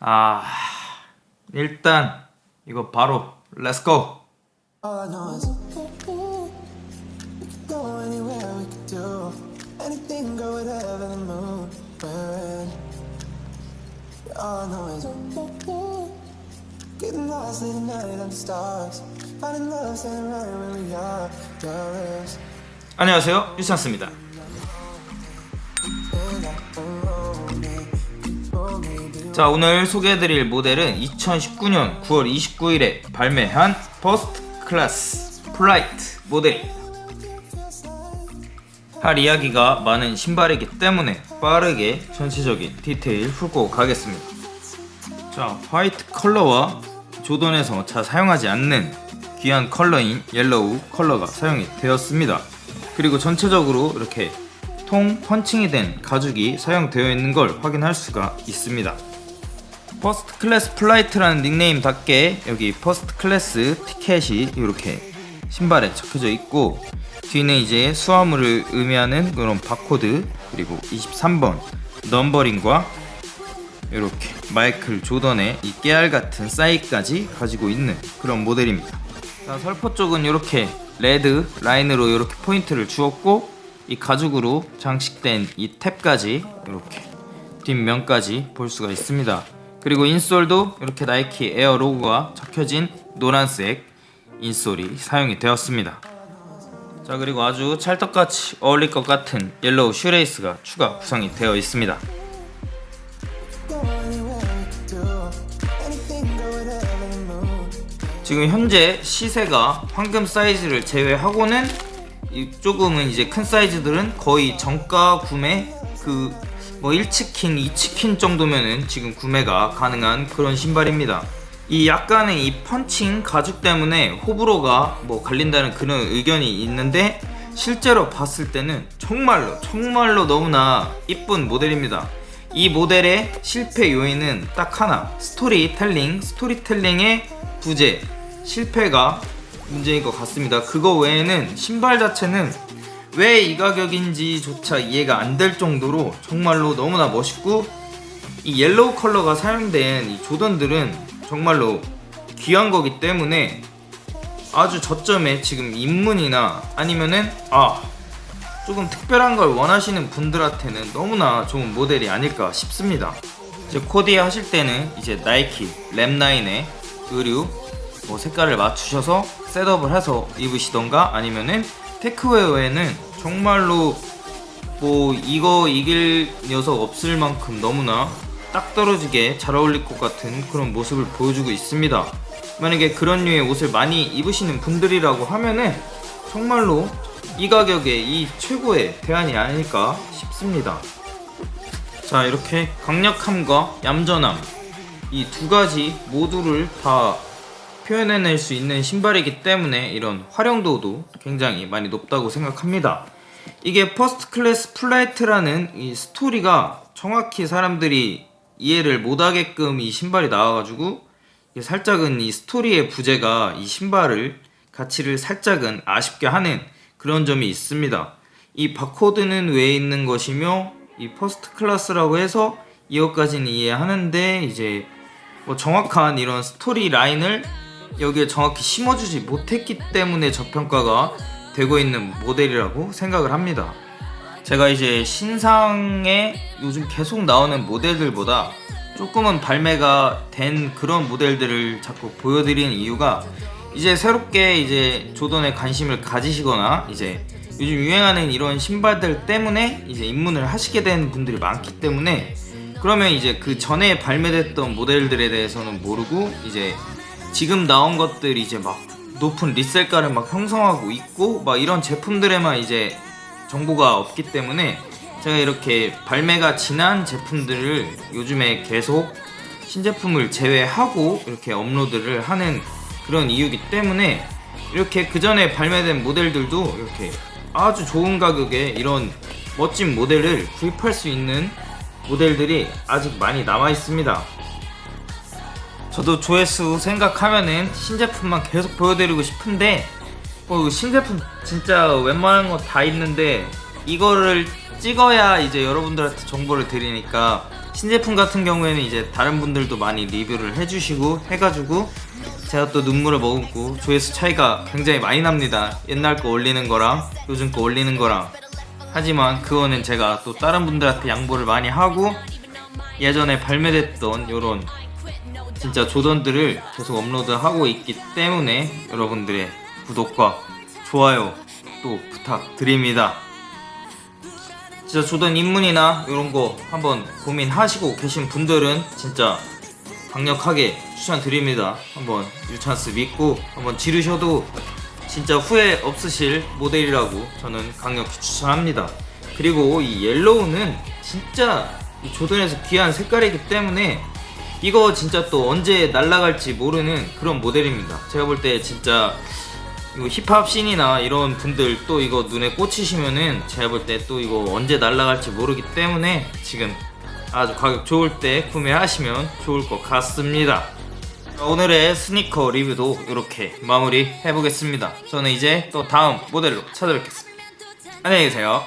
아 일단 이거 바로 렛츠고 getting lost night under stars, finding love standing right where we are. 안녕하세요 유찬스입니다 자 오늘 소개해드릴 모델은 2019년 9월 29일에 발매한 퍼스트 클래스 플라이트 모델입니다 할 이야기가 많은 신발이기 때문에 빠르게 전체적인 디테일 훑고 가겠습니다. 자 화이트 컬러와 조던에서 잘 사용하지 않는 귀한 컬러인 옐로우 컬러가 사용이 되었습니다. 그리고 전체적으로 이렇게 통 펀칭이 된 가죽이 사용되어 있는 걸 확인할 수가 있습니다 퍼스트 클래스 플라이트라는 닉네임답게 여기 퍼스트 클래스 티켓이 이렇게 신발에 적혀져 있고 뒤는 이제 수화물을 의미하는 그런 바코드 그리고 23번 넘버링과 이렇게 마이클 조던의 이 깨알 같은 사이까지 가지고 있는 그런 모델입니다. 자, 설포 쪽은 이렇게 레드 라인으로 이렇게 포인트를 주었고 이 가죽으로 장식된 이 탭까지 이렇게 뒷면까지 볼 수가 있습니다. 그리고 인솔도 이렇게 나이키 에어 로고가 적혀진 노란색 인솔이 사용이 되었습니다. 자 그리고 아주 찰떡같이 어울릴 것 같은 옐로우 슈레이스가 추가 구성이 되어 있습니다. 지금 현재 시세가 황금 사이즈를 제외하고는 이 조금은 이제 큰 사이즈들은 거의 정가 구매 그 뭐 1치킨, 2치킨 정도면은 지금 구매가 가능한 그런 신발입니다. 이 약간의 이 펀칭 가죽 때문에 호불호가 뭐 갈린다는 그런 의견이 있는데 실제로 봤을 때는 정말로 정말로 너무나 이쁜 모델입니다. 이 모델의 실패 요인은 딱 하나 스토리텔링 스토리텔링의 부재 실패가 문제인 것 같습니다 그거 외에는 신발 자체는 왜 이 가격인지조차 이해가 안 될 정도로 정말로 너무나 멋있고 이 옐로우 컬러가 사용된 이 조던들은 정말로 귀한 거기 때문에 아주 저점에 지금 입문이나 아니면은 아 조금 특별한 걸 원하시는 분들한테는 너무나 좋은 모델이 아닐까 싶습니다. 이제 코디 하실 때는 이제 나이키 랩9의 의류 뭐 색깔을 맞추셔서 셋업을 해서 입으시던가 아니면은 테크웨어에는 정말로 뭐 이거 이길 녀석 없을 만큼 너무나 딱 떨어지게 잘 어울릴 것 같은 그런 모습을 보여주고 있습니다. 만약에 그런 류의 옷을 많이 입으시는 분들이라고 하면은 정말로 이 가격에 이 최고의 대안이 아닐까 싶습니다. 자, 이렇게 강력함과 얌전함 이 두 가지 모두를 다 표현해낼 수 있는 신발이기 때문에 이런 활용도도 굉장히 많이 높다고 생각합니다. 이게 퍼스트 클래스 플라이트라는 이 스토리가 정확히 사람들이 이해를 못하게끔 이 신발이 나와가지고 살짝은 이 스토리의 부재가 이 신발을 가치를 살짝은 아쉽게 하는 그런 점이 있습니다. 이 바코드는 왜 있는 것이며 이 퍼스트 클래스라고 해서 이것까지는 이해하는데 이제 뭐 정확한 이런 스토리 라인을 여기에 정확히 심어주지 못했기 때문에 저평가가 되고 있는 모델이라고 생각을 합니다. 제가 이제 신상에 요즘 계속 나오는 모델들보다 조금은 발매가 된 그런 모델들을 자꾸 보여드리는 이유가 이제 새롭게 이제 조던에 관심을 가지시거나 이제 요즘 유행하는 이런 신발들 때문에 이제 입문을 하시게 된 분들이 많기 때문에 그러면 이제 그 전에 발매됐던 모델들에 대해서는 모르고 이제 지금 나온 것들이 이제 막 높은 리셀가를 막 형성하고 있고 막 이런 제품들에만 이제 정보가 없기 때문에 제가 이렇게 발매가 지난 제품들을 요즘에 계속 신제품을 제외하고 이렇게 업로드를 하는 그런 이유기 때문에 이렇게 그 전에 발매된 모델들도 이렇게 아주 좋은 가격에 이런 멋진 모델을 구입할 수 있는 모델들이 아직 많이 남아 있습니다. 저도 조회수 생각하면은 신제품만 계속 보여드리고 싶은데 뭐 신제품 진짜 웬만한 거 다 있는데 이거를 찍어야 이제 여러분들한테 정보를 드리니까 신제품 같은 경우에는 이제 다른 분들도 많이 리뷰를 해주시고 해가지고 제가 또 눈물을 머금고 조회수 차이가 굉장히 많이 납니다. 옛날 거 올리는 거랑 요즘 거 올리는 거랑 하지만 그거는 제가 또 다른 분들한테 양보를 많이 하고 예전에 발매됐던 요런 진짜 조던들을 계속 업로드하고 있기 때문에 여러분들의 구독과 좋아요 또 부탁드립니다. 진짜 조던 입문이나 이런 거 한번 고민하시고 계신 분들은 진짜 강력하게 추천드립니다. 한번 유찬스 믿고 한번 지르셔도 진짜 후회 없으실 모델이라고 저는 강력히 추천합니다. 그리고 이 옐로우는 진짜 이 조던에서 귀한 색깔이기 때문에 이거 진짜 또 언제 날아갈지 모르는 그런 모델입니다. 제가 볼 때 진짜 힙합 씬이나 이런 분들 또 이거 눈에 꽂히시면은 제가 볼 때 또 이거 언제 날아갈지 모르기 때문에 지금 아주 가격 좋을 때 구매하시면 좋을 것 같습니다. 오늘의 스니커 리뷰도 이렇게 마무리 해보겠습니다. 저는 이제 또 다음 모델로 찾아뵙겠습니다. 안녕히 계세요.